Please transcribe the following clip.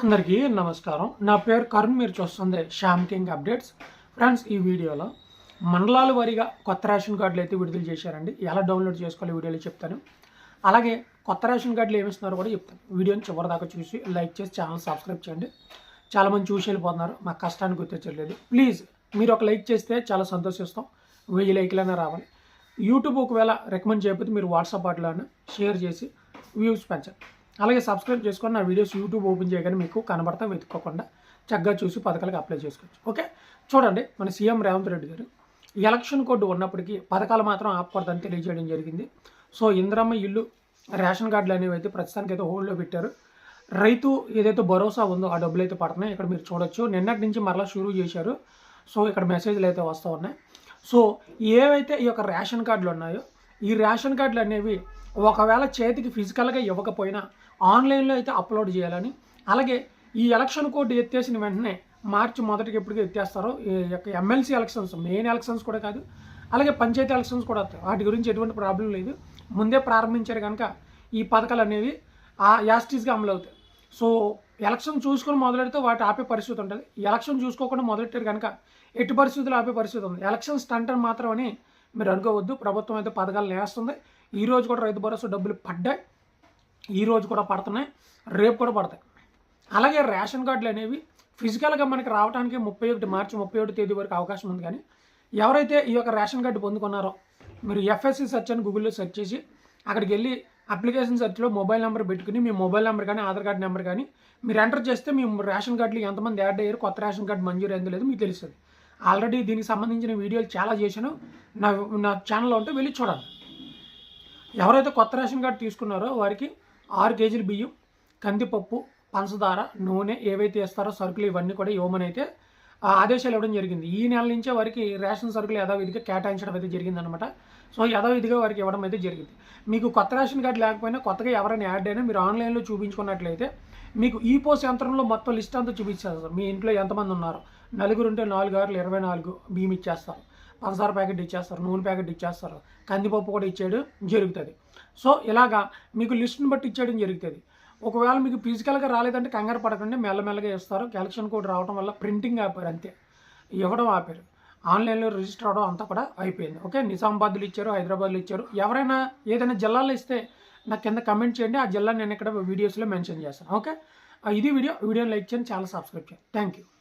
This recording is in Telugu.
అందరికీ నమస్కారం. నా పేరు కరుణ్ మీరు చూస్తుంది శ్యామ్ కింగ్ అప్డేట్స్. ఫ్రెండ్స్ ఈ వీడియోలో మండలాల వారీగా కొత్త రేషన్ కార్డులు అయితే విడుదల చేశారండి. ఎలా డౌన్లోడ్ చేసుకోవాలి వీడియోలో చెప్తాను. అలాగే కొత్త రేషన్ కార్డులు ఏమిస్తున్నారో కూడా చెప్తాను. వీడియోని చివరిదాకా చూసి లైక్ చేసి ఛానల్ సబ్స్క్రైబ్ చేయండి. చాలామంది చూసి వెళ్ళిపోతున్నారు. మా కష్టాన్ని గుర్తించట్లేదు. ప్లీజ్ మీరు ఒక లైక్ చేస్తే చాలా సంతోషిస్తాం. వెయ్యి లైక్లైనా రావాలి. యూట్యూబ్ ఒకవేళ రికమెండ్ చేయకపోతే మీరు వాట్సాప్ వాటిలోనే షేర్ చేసి వ్యూస్ పెంచండి. అలాగే సబ్స్క్రైబ్ చేసుకొని నా వీడియోస్ యూట్యూబ్ ఓపెన్ చేయగానే మీకు కనబడతా వెతుక్కోకుండా చక్కగా చూసి పథకాలకు అప్లై చేసుకోవచ్చు. ఓకే చూడండి మన సీఎం రేవంత్ రెడ్డి గారు ఎలక్షన్ కోడ్ ఉన్నప్పటికీ పథకాలు మాత్రం ఆపకూడదని తెలియజేయడం జరిగింది. సో ఇందిరమ్మ ఇల్లు రేషన్ కార్డులు అనేవి అయితే ప్రస్తుతానికి అయితే హోల్డ్లో పెట్టారు. రైతు ఏదైతే భరోసా ఉందో ఆ డబ్బులు అయితే పడుతున్నాయి. ఇక్కడ మీరు చూడొచ్చు. నిన్నటి నుంచి మరలా షురూ చేశారు. సో ఇక్కడ మెసేజ్లు అయితే వస్తూ ఉన్నాయి. సో ఏవైతే ఈ యొక్క రేషన్ కార్డులు ఉన్నాయో ఈ రేషన్ కార్డులు అనేవి ఒకవేళ చేతికి ఫిజికల్గా ఇవ్వకపోయినా ఆన్లైన్లో అయితే అప్లోడ్ చేయాలని. అలాగే ఈ ఎలక్షన్ కోడ్ ఎత్తేసిన వెంటనే మార్చి మొదటికి ఎప్పటికీ ఎత్తేస్తారో ఈ యొక్క ఎమ్మెల్సీ ఎలక్షన్స్ మెయిన్ ఎలక్షన్స్ కూడా కాదు అలాగే పంచాయతీ ఎలక్షన్స్ కూడా వస్తాయి వాటి గురించి ఎటువంటి ప్రాబ్లం లేదు. ముందే ప్రారంభించారు కనుక ఈ పథకాలు అనేవి ఆ యాస్టీస్గా అమలు అవుతాయి. సో ఎలక్షన్ చూసుకొని మొదలెడితే వాటి ఆపే పరిస్థితి ఉంటుంది. ఎలక్షన్ చూసుకోకుండా మొదలెట్టారు కనుక ఎట్టి పరిస్థితులు ఆపే పరిస్థితి ఉంది. ఎలక్షన్ స్టంట్ అని మాత్రం అని మీరు అనుకోవద్దు ప్రభుత్వం అయితే పథకాలు వేస్తుంది ఈ రోజు కూడా రైతు భరోసా డబ్బులు పడ్డాయి. ఈ రోజు కూడా పడుతున్నాయి. రేపు కూడా పడతాయి. అలాగే రేషన్ కార్డులు అనేవి ఫిజికల్గా మనకి రావడానికి ముప్పై ఒకటి మార్చి ముప్పై ఒకటి తేదీ వరకు అవకాశం ఉంది కానీ ఎవరైతే ఈ యొక్క రేషన్ కార్డు పొందుకున్నారో మీరు ఎఫ్ఎస్సి సెర్చ్ అని గూగుల్లో సెర్చ్ చేసి అక్కడికి వెళ్ళి అప్లికేషన్ సెర్చ్లో మొబైల్ నెంబర్ పెట్టుకుని మీ మొబైల్ నెంబర్ కానీ ఆధార్ కార్డు నెంబర్ కానీ మీరు ఎంటర్ చేస్తే మీ రేషన్ కార్డులు ఎంతమంది యాడ్ అయ్యారు కొత్త రేషన్ కార్డు మంజూరు అయిందో లేదు మీకు తెలుస్తుంది. ఆల్రెడీ దీనికి సంబంధించిన వీడియోలు చాలా చేశాను. నా నా ఛానల్లో ఉంటే వెళ్ళి చూడండి ఎవరైతే కొత్త రేషన్ కార్డు తీసుకున్నారో వారికి ఆరు కేజీలు బియ్యం కందిపప్పు పంచదార నూనె ఏవైతే ఇస్తారో సరుకులు ఇవన్నీ కూడా ఇవ్వమని అయితే ఆ ఆదేశాలు ఇవ్వడం జరిగింది. ఈ నెల నుంచే వారికి రేషన్ సరుకులు యథావిధిగా కేటాయించడం అయితే జరిగిందనమాట సో యథావిధిగా వారికి ఇవ్వడం అయితే జరిగింది. మీకు కొత్త రేషన్ కార్డు లేకపోయినా కొత్తగా ఎవరైనా యాడ్ అయినా మీరు ఆన్లైన్లో చూపించుకున్నట్లయితే మీకు ఈ పోస్ట్ యంత్రంలో మొత్తం లిస్ట్ అంతా చూపించేస్తారు. మీ ఇంట్లో ఎంతమంది ఉన్నారు. నలుగురు ఉంటే నాలుగు ఆరులు ఇరవై నాలుగు బియ్యం ఇచ్చేస్తారు. పంచదార ప్యాకెట్ ఇచ్చేస్తారు నూనె ప్యాకెట్ ఇచ్చేస్తారు కందిపప్పు కూడా ఇచ్చేయడం జరుగుతుంది. సో ఇలాగా మీకు లిస్ట్ని బట్టి ఇచ్చేయడం జరుగుతుంది. ఒకవేళ మీకు ఫిజికల్గా రాలేదంటే కంగారు పడకండి మెల్లమెల్లగా ఇస్తారు. కలెక్షన్ కోడ్ రావడం వల్ల ప్రింటింగ్ ఆపారు అంతే. ఇవ్వడం ఆపారు. ఆన్లైన్లో రిజిస్టర్ అవడం అంతా కూడా అయిపోయింది. ఓకే? నిజామాబాద్లో ఇచ్చారు హైదరాబాద్లో ఇచ్చారు. ఎవరైనా ఏదైనా జిల్లాలో ఇస్తే నాకు కింద కమెంట్ చేయండి. ఆ జిల్లా నేను ఇక్కడ వీడియోస్లో మెన్షన్ చేస్తాను. ఓకే? ఇది వీడియో. వీడియోని లైక్ చేయండి చాలా సబ్స్క్రైబ్ చేయండి. Thank you